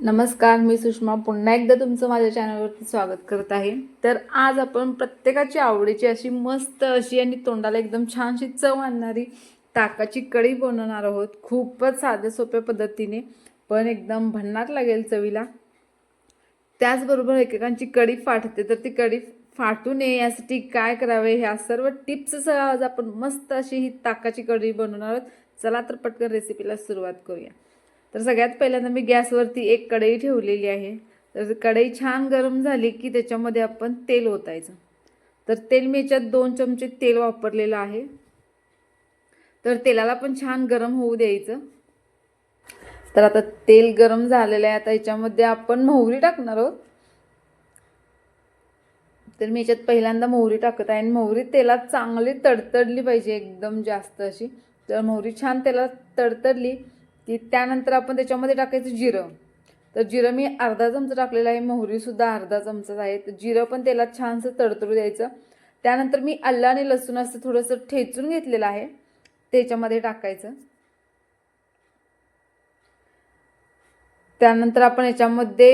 नमस्कार मी सुषमा. पुन्हा एकदा तुमचं माझ्या चॅनलवरती स्वागत करत आहे. तर आज आपण प्रत्येकाची आवडीची अशी मस्त अशी आणि तोंडाला एकदम छानशी चव आणणारी ताकाची कढी बनवणार आहोत. खूपच साध्या सोप्या पद्धतीने पण एकदम भन्नाट लागेल चवीला. त्याचबरोबर एकेकांची कढी फाटते. तर ती कढी फाटू नये यासाठी काय करावे? ह्या सर्व टिप्ससह आज आपण मस्त अशी ही ताकाची कढी बनवणार आहोत. चला तर पटकन रेसिपीला सुरुवात करूया. तर सगळ्यात पहिल्यांदा मी गॅसवरती एक कढई ठेवलेली आहे. तर कढई छान गरम झाली की त्याच्यामध्ये आपण तेल ओतायचं. तर तेल मी याच्यात दोन चमचे तेल वापरलेलं आहे. तर तेलाला पण छान गरम होऊ द्यायचं. तर आता तेल गरम झालेलं आहे. आता याच्यामध्ये आपण मोहरी टाकणार आहोत. तर मी याच्यात पहिल्यांदा मोहरी टाकत आहे आणि मोहरी तेलात चांगली तडतडली पाहिजे एकदम जास्त अशी. तर मोहरी छान तेलात तडतडली. की त्यानंतर आपण त्याच्यामध्ये टाकायचं जिरं. तर जिरं मी अर्धा चमचा टाकलेलं आहे मोहरीसुद्धा अर्धा चमचाच आहे. तर जिरं पण तेलात छानसं तडतडू द्यायचं. त्यानंतर मी आलं आणि लसूण असं थोडंसं ठेचून घेतलेलं आहे. त्याच्यामध्ये टाकायचं. त्यानंतर आपण याच्यामध्ये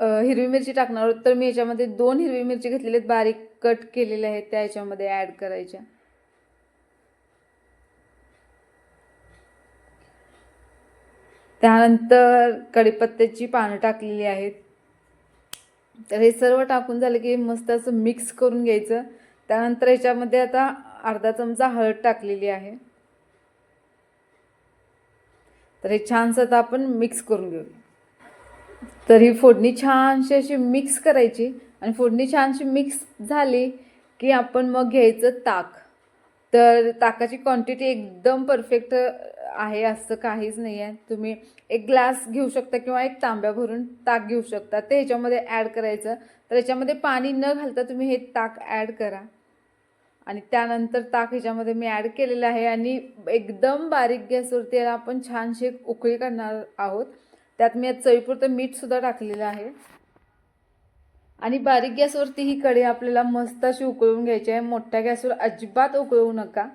हिरवी मिरची टाकणार आहोत. तर मी याच्यामध्ये दोन हिरवी मिरची घेतलेले आहेत. बारीक कट केलेले आहेत त्या याच्यामध्ये ॲड करायच्या. त्यानंतर कढीपत्त्याची पानं टाकलेली आहेत. तर हे सर्व टाकून झालं की मस्त असं मिक्स करून घ्यायचं. त्यानंतर याच्यामध्ये आता अर्धा चमचा हळद टाकलेली आहे. तर हे छानसं आता आपण मिक्स करून घेऊ. तर ही फोडणी छानशी अशी मिक्स करायची आणि फोडणी छानशी मिक्स झाली की आपण मग घ्यायचं ताक. तर ताकाची क्वांटिटी एकदम परफेक्ट आहे असं काहीच नाही आहे. तुम्ही एक ग्लास घेऊ शकता किंवा एक तांब्या भरून ताक घेऊ शकता. ते ह्याच्यामध्ये ॲड करायचं. तर याच्यामध्ये पाणी न घालता तुम्ही हे ताक ॲड करा. आणि त्यानंतर ताक ह्याच्यामध्ये मी ॲड केलेलं आहे आणि एकदम बारीक गॅसवरती याला आपण छानशी उकळी काढणार आहोत. त्यात मी चवीपुरतं मीठसुद्धा टाकलेलं आहे. आणि बारीक गॅसवरती ही कढी आपल्याला मस्त अशी उकळून घ्यायची आहे. मोठ्या गॅसवर अजिबात उकळवू नका.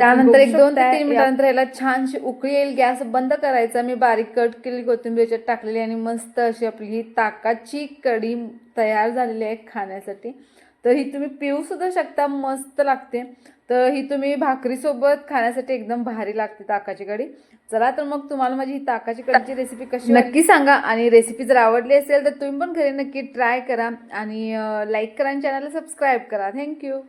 त्यानंतर एक दोन ते तीन मिनिटानंतर याला छानशी उकळी येईल गॅस बंद करायचा. मी बारीक कट केलेली कोथिंबीर याच्यात टाकलेली आणि मस्त अशी आपली ही ताकाची कढी तयार झालेली आहे खाण्यासाठी. तर ही तुम्ही पिऊ सुद्धा शकता मस्त लागते. तर ही तुम्ही भाकरीसोबत खाण्यासाठी एकदम भारी लागते ताकाची कढी. चला तर मग तुम्हाला माझी ही ताकाची कढीची रेसिपी कशी नक्की सांगा. आणि रेसिपी जर आवडली असेल तर तुम्ही पण घरी नक्की ट्राय करा. आणि लाईक करा आणि चॅनलला सबस्क्राईब करा. थँक्यू